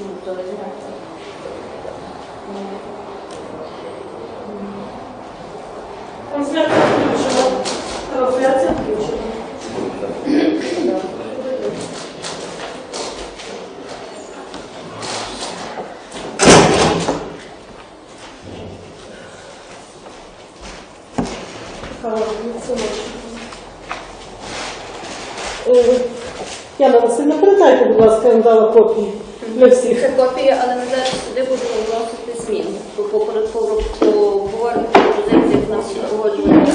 Ну, то як це? Трансляція включена. Трансляція включена. Е, Яна Васильівна, передайте, будь ласка, я вам дала копії для всіх. Це копія, але ми зараз сюди будемо вносити зміни. По поговоримо про пропозиціях нас погоджування.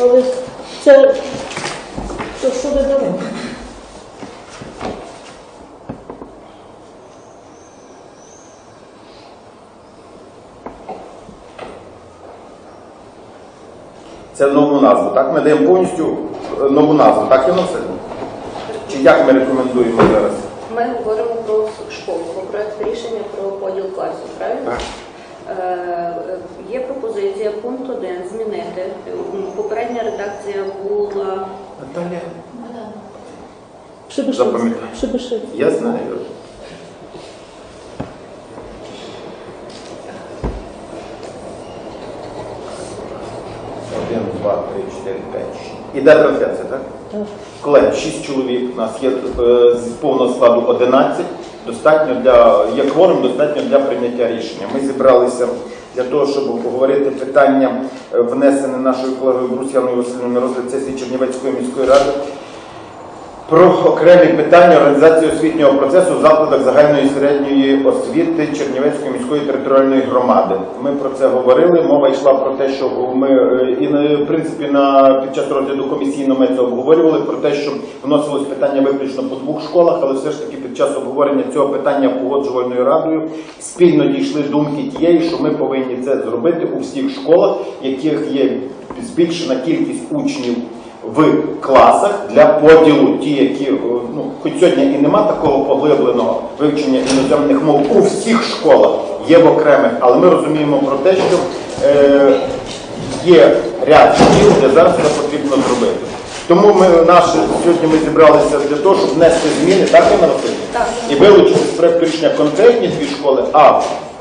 Але це, що ви дали? Це нову назву, так? Ми даємо повністю е, нову назву, так я все? Чи як ми рекомендуємо зараз? Ми говоримо про школу, про проект рішення про поділ класів, правильно? Так. Е, е, Є пропозиція пункт 1 змінити. Попередня редакція була Наталія. Шибишин. Запам'ятай. Я знаю. Один, два, три, чотири, п'ять. Іде трансляція, так? Так. Колеги, шість чоловік. У нас є е, з повного складу 11. Достатньо для є кворум, достатньо для прийняття рішення. Ми зібралися для того, щоб обговорити питання е, внесене нашою колегою Брусяною Васильівною на розгляд сесії Чернівецької міської ради про окремі питання організації освітнього процесу в закладах загальної середньої освіти Чернівецької міської територіальної громади. Ми про це говорили. Мова йшла про те, що ми е, і в принципі на під час розгляду комісійно ми це обговорювали про те, що вносилось питання виключно по двох школах, але все ж таки під час обговорення цього питання погоджувальною радою спільно дійшли думки тієї, що ми повинні це зробити у всіх школах, яких є збільшена кількість учнів в класах для поділу ті, які е, ну хоч сьогодні і нема такого поглибленого вивчення іноземних мов у всіх школах, є в окремих, але ми розуміємо про те, що е, є ряд шкіл, де зараз це потрібно зробити. Тому ми наші сьогодні ми зібралися для того, щоб внести зміни, так Васильівна? Так. і вилучити з проекту рішення конкретні дві школи, а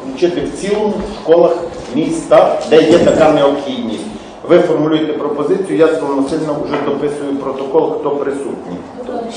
включити в цілому в школах міста, де є така необхідність. Ви формулюєте пропозицію, я Васильівна вже дописую протокол, хто присутній.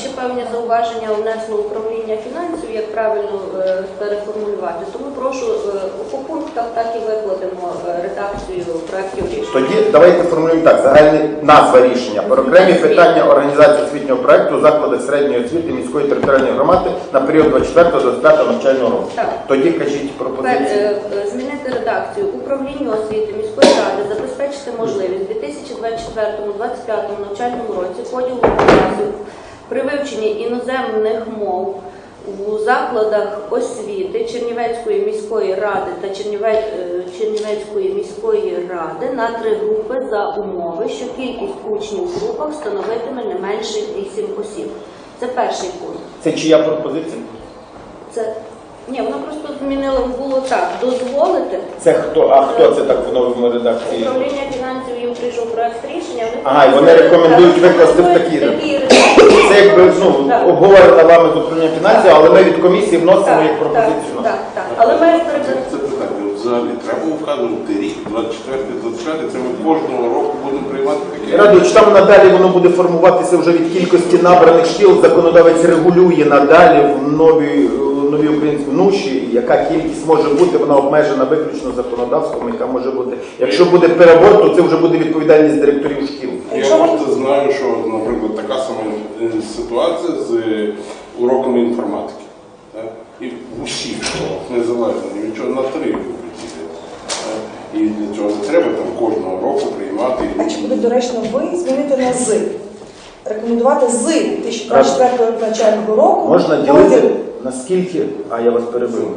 Ще певні зауваження внесло управління фінансів, як правильно е, переформулювати. Тому прошу е, по пунктах так і викладемо е, редакцію проектів рішень. Тоді давайте формулюємо так: загальна назва рішення про окремі питання організації освітнього проекту у закладах середньої освіти міської територіальної громади на період 24 до 25 навчального року. Так. Тоді кажіть е, змінити редакцію управлінню освіти міської ради забезпечити можливість у 2024-2025 навчальному році поділу класів при вивченні іноземних мов у закладах освіти Чернівецької міської ради та Чернівець- е, Чернівецької міської ради на три групи за умови, що кількість учнів в групах становитиме не менше 8 осіб. Це перший пункт. Це чия пропозиція? Це ні, воно просто змінило було так. Дозволити Це хто? А хто це так в новому редакції? управління фінансів їм прийшов проект рішення. Вони Ага, і вони рекомендують викласти в такі редакції. Це якби ну Так. обговорена вами з управління фінансів, але ми від комісії вносимо їх як пропозицію. Так, так. Але ми перед Це питання взагалі треба вказувати рік, 24 25 це ми кожного року будемо приймати таке. Радуч, там надалі воно буде формуватися вже від кількості набраних шкіл. Законодавець регулює надалі в новій в новій українській нуші, яка кількість може бути, вона обмежена виключно законодавством, яка може бути. Якщо буде перебор, то це вже буде відповідальність директорів шкіл. Я просто знаю, що, наприклад, така сама е, ситуація з е, уроками інформатики. Так? І в усіх школах, незалежно ні від чого, на три дітей. І для цього не треба там кожного року приймати. А чи буде доречно ви змінити на з? Рекомендувати з 2024 навчального року Можна ділити наскільки, а я вас перебив.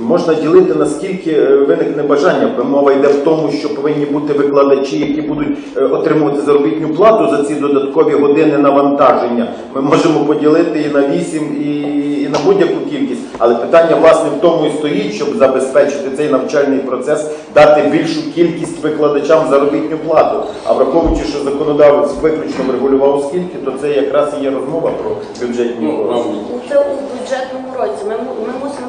Можна ділити наскільки е, виникне бажання, бо мова йде в тому, що повинні бути викладачі, які будуть е, отримувати заробітну плату за ці додаткові години навантаження. Ми можемо поділити і на 8, і, і на будь-яку кількість. Але питання власне в тому і стоїть, щоб забезпечити цей навчальний процес, дати більшу кількість викладачам заробітну плату. А враховуючи, що законодавець виключно врегулював скільки, то це якраз і є розмова про бюджетні Ну, кошти. Це у бюджетному році. Ми, ми мусимо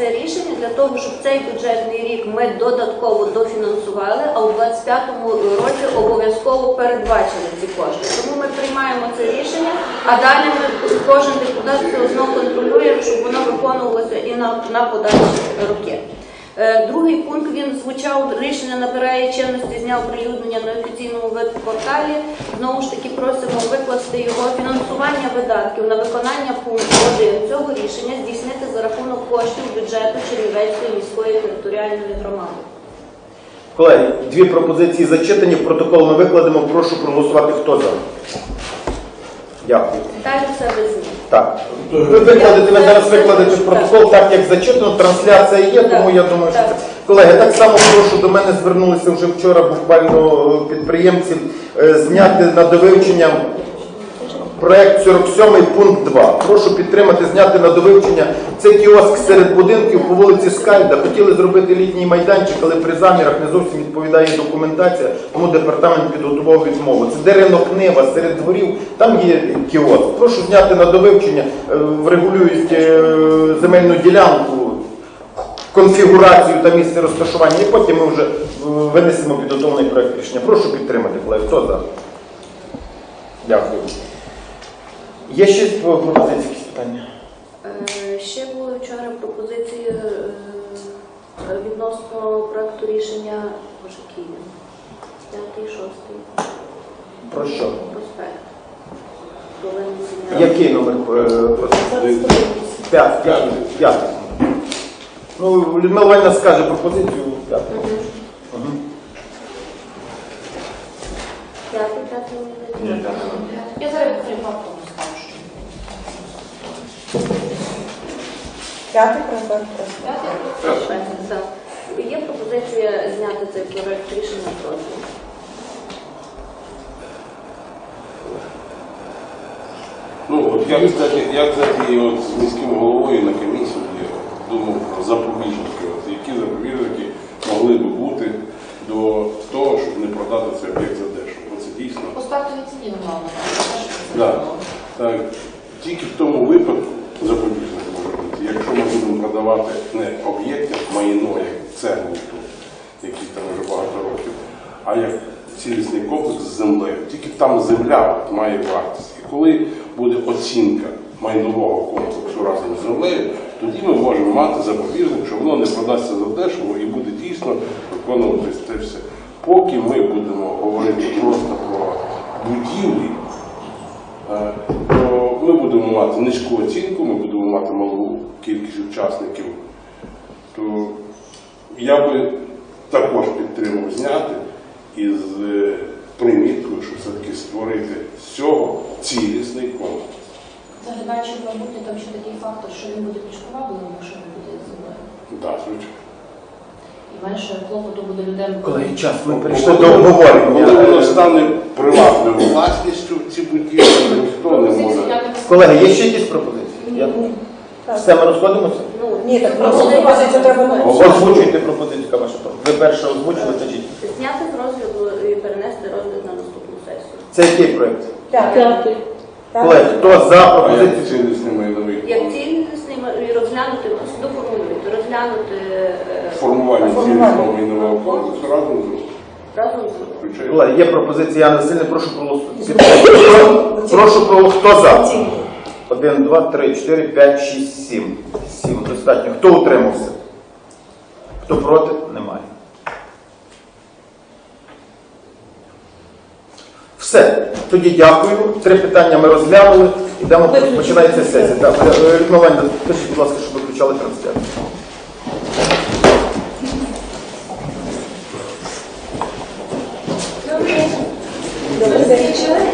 це рішення для того, щоб цей бюджетний рік ми додатково дофінансували, а у 25-му році обов'язково передбачили ці кошти. Тому ми приймаємо це рішення, а далі ми кожен депутат все одно контролюємо, щоб воно виконувалося і на, на подальші роки. Е, Другий пункт він звучав, рішення набирає чинності з дня оприлюднення на офіційному веб-порталі. Знову ж таки просимо викласти його фінансування видатків на виконання пункту 1 цього рішення здійснити за рахунок коштів бюджету Чернівецької міської територіальної громади. Колеги, дві пропозиції зачитані, протокол ми викладемо. Прошу проголосувати. Хто за? Дякую. Далі все без змін. Так. Ви викладете, ви зараз викладете в протокол, так як зачитано, трансляція є, тому я думаю, що це. Колеги, так само прошу, до мене звернулися вже вчора буквально підприємців підприємці е, зняти на довивчення проект 47 пункт 2. Прошу підтримати, зняти на довивчення. Це кіоск серед будинків по вулиці Скайда. Хотіли зробити літній майданчик, але при замірах не зовсім відповідає документація, тому департамент підготував відмову. Це де ринок Нива серед дворів, там є кіоск. Прошу зняти на довивчення, е, врегулюють е, земельну ділянку, конфігурацію та місце розташування, і потім ми вже е, винесемо підготовлений проект рішення. Прошу підтримати, колеги. Хто за? Дякую. Є ще пропозиції якісь питання? Е, Ще були вчора пропозиції е, відносно проекту рішення Боже Київ. П'ятий, шостий Про що? проспект. Про. Який номер е, пропозиції? П'ятий. П'ятий. П'ятий. Ну, Людмила Іванівна скаже пропозицію. П'ятий. Мгм. П'ятий, п'ятий, Ні, п'ятий. Я зараз при П'ятий проект. п'ятий Так. Є пропозиція зняти цей проект рішення розгляду. Ну, от я, кстати, я, кстати, от з міським головою на комісії думав про запобіжники. От, які запобіжники могли би бути до того, щоб не продати цей об'єкт за дешево. Бо це дійсно. по стартовій ціні головне. Да. Так, тільки в тому випадку запобіжник може бути, якщо ми будемо продавати не об'єкт, як майно, як цеглу, який там вже багато років, а як цілісний комплекс з землею. Тільки там земля має вартість. І коли буде оцінка майнового комплексу разом з землею, тоді ми можемо мати запобіжник, що воно не продасться за дешево і буде дійсно виконуватись це все. Поки ми будемо говорити просто про будівлі, Е, будемо мати низьку оцінку, ми будемо мати малу кількість учасників, то я би також підтримав зняти із е, приміткою, щоб все-таки створити з цього цілісний комплекс. Заглядаючи в майбутнє, там ще такий фактор, що він буде більш привабливим, якщо він буде з землею. Да, звичайно. І менше клопоту буде людям. Колеги, час ми Коли перейшли до воно- обговорення. Коли воно стане приватною власністю, ці будівлі. Колеги, є ще якісь пропозиції? Я- Все, ми розходимося? Ну, Ні, так пропозиція- пропозицію треба Озвучуйте пропозицію, яка ваша пропозиція. Ви перше озвучили, кажіть. Зняти з розгляду і перенести розгляд на наступну сесію. Це який проєкт? П'ятий. Колеги, хто за А як пропозицію? Як цілісний і розглянути, доформулювати, розглянути е, Формування цілісного майнового комплексу разом з разом з. Колеги, є пропозиція Яни Васильівни, прошу проголосувати. Прошу проголосувати. Хто за? Один, два, три, чотири, п'ять, шість, сім. Сім. Достатньо. Хто утримався? Хто проти? Немає. Все. Тоді дякую. Три питання ми розглянули. Ідемо, починається сесія. Так, е, Людмила будь ласка, щоб виключали трансляцію. Так.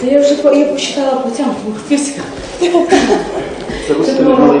Та я вже я посчитала по цьому по списках. Це. Добре.